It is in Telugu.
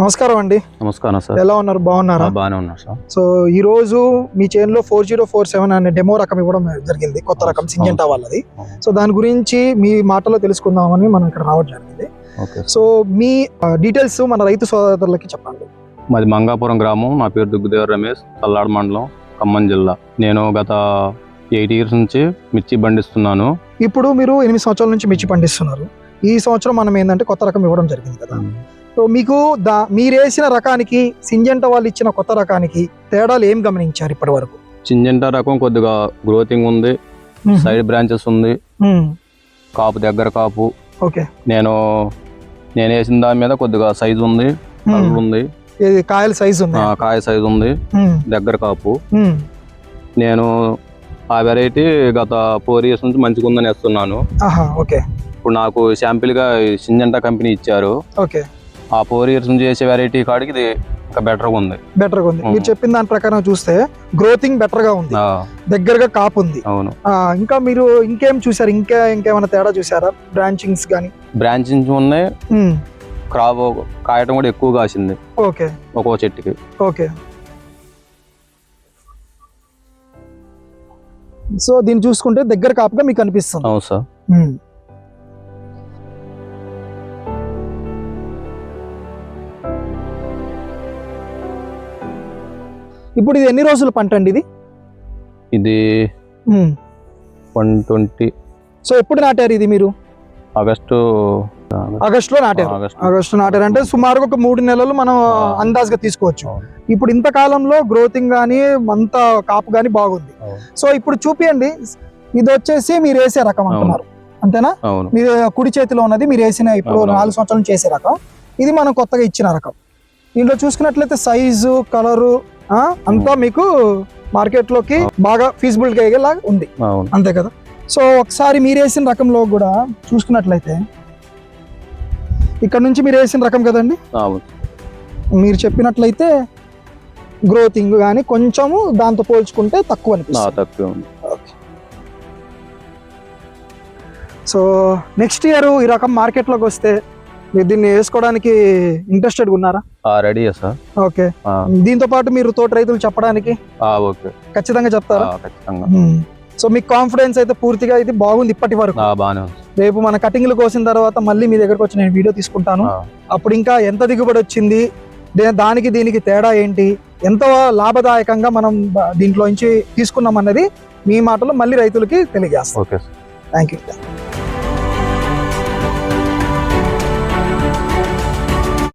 నమస్కారం అండి. నమస్కారం సార్. ఎలా ఉన్నారు? బాగున్నారా? బాగానే ఉన్నారు సార్. సో ఈ రోజు మీ చేనులో ఫోర్ జీరో ఫోర్ సెవెన్ అనే డెమో రకం ఇవ్వడం జరిగింది. కొత్త రకం. సింజెంటా వాళ్ళది. సో దాని గురించి మీ మాటలో తెలుసుకుందామని మనం ఇక్కడ రావడం జరిగింది. సో మీ డీటెయిల్స్ మన రైతు సోదరులకి చెప్పండి. మాది మంగాపురం గ్రామం. నా పేరు దుగ్గుదేవ రమేష్ తల్లాడు మండలం ఖమ్మం జిల్లా. నేను గత ఎయిట్ ఇయర్స్ నుంచి మిర్చి బండిస్తున్నాను ఇప్పుడు మీరు ఎనిమిది సంవత్సరాల నుంచి మిర్చి పండిస్తున్నారు. ఈ సంవత్సరం మనం ఏంటంటే కొత్త రకం ఇవ్వడం జరిగింది కదా. సో మీకు దా మీరు వేసిన రకానికి సింజెంటా వాళ్ళు ఇచ్చిన కొత్త రకానికి తేడాలు ఏం గమనించారు ఇప్పటి వరకు? చింజంటా రకం కొద్దిగా గ్రోతింగ్ ఉంది సైడ్ బ్రాంచెస్ ఉంది. కాపు దగ్గర కాపు. ఓకే. నేను నేను వేసిన దాని మీద కొద్దిగా సైజు ఉంది కలర్ ఉంది. ఇది కాయల సైజ్ ఉంది? కాయ సైజు ఉంది. దగ్గర కాపు. నేను ఆ వెరైటీ గత ఫోర్ ఇయర్స్ నుంచి మంచిగా ఉందని వేస్తున్నాను. ఓకే. ఇప్పుడు నాకు శాంపిల్గా సింజంటా కంపెనీ ఇచ్చారు. ఓకే. ఆ ఫోర్ ఇయర్స్ నుంచి చేసే వెరైటీ కాడికి ఇది ఇంకా బెటర్గా ఉంది. బెటర్గా ఉంది. మీరు చెప్పిన దాని ప్రకారం చూస్తే గ్రోతింగ్ బెటర్గా ఉంది. దగ్గరగా కాపు ఉంది. అవును. ఇంకా మీరు ఇంకేం చూసారు? ఇంకా ఇంకేమైనా తేడా చూసారా? బ్రాంచింగ్స్ కానీ బ్రాంచింగ్ ఉన్నాయి. క్రాప్ కాయటం కూడా ఎక్కువ కాసింది. ఓకే. ఒక్కో చెట్టుకి. ఓకే. సో దీన్ని చూసుకుంటే దగ్గర కాపుగా మీకు అనిపిస్తుంది. అవును సార్. ఇప్పుడు ఇది ఎన్ని రోజుల పంట అండి ఇది? ఇది. One twenty. సో ఎప్పుడు నాటారు ఇది మీరు? ఆగస్టు ఆగస్ట్లో నాటారు. ఆగస్టు. నాటారు. అంటే సుమారుగా ఒక మూడు నెలలు మనం. అందాజుగా తీసుకోవచ్చు. ఇప్పుడు ఇంత కాలంలో గ్రోతింగ్ కానీ అంత కాపు కానీ బాగుంది. సో ఇప్పుడు చూపియండి. ఇది వచ్చేసి మీరు వేసే రకం అంటున్నారు. అంతేనా? మీరు కుడి చేతిలో ఉన్నది మీరు వేసిన ఇప్పుడు. నాలుగు సంవత్సరాల నుంచి వేసే రకం. ఇది మనం కొత్తగా ఇచ్చిన రకం. దీంట్లో చూసుకున్నట్లయితే సైజు కలరు అంతా మీకు మార్కెట్లోకి బాగా ఫీజిబుల్గా అయ్యేలా ఉంది. అంతే కదా? సో ఒకసారి మీరు వేసిన రకంలో కూడా చూసుకున్నట్లయితే ఇక్కడ నుంచి మీరు వేసిన రకం కదండి? మీరు చెప్పినట్లయితే గ్రోతింగ్ కానీ కొంచెము దాంతో పోల్చుకుంటే తక్కువ అనిపిస్తుంది. సో నెక్స్ట్ ఇయర్ ఈ రకం మార్కెట్లోకి వస్తే మీరు దీన్ని వేసుకోవడానికి ఇంట్రెస్టెడ్ ఉన్నారా? ఆ, రెడీయా సార్. ఓకే. దీంతో పాటు మీరు తోట రైతులు చెప్పడానికి ఓకే. ఖచ్చితంగా చెప్తారా? ఖచ్చితంగా. సో మీకు కాన్ఫిడెన్స్ అయితే పూర్తిగా ఇది బాగుంది ఇప్పటి వరకు. రేపు మన కటింగ్లు కోసిన తర్వాత మళ్ళీ మీ దగ్గరకు వచ్చి నేను వీడియో తీసుకుంటాను. అప్పుడు ఇంకా ఎంత దిగుబడి వచ్చింది? దానికి దీనికి తేడా ఏంటి? ఎంత లాభదాయకంగా మనం దీంట్లో నుంచి తీసుకున్నాం అన్నది మీ మాటలో మళ్ళీ రైతులకి తెలియజేస్తాం. Thank you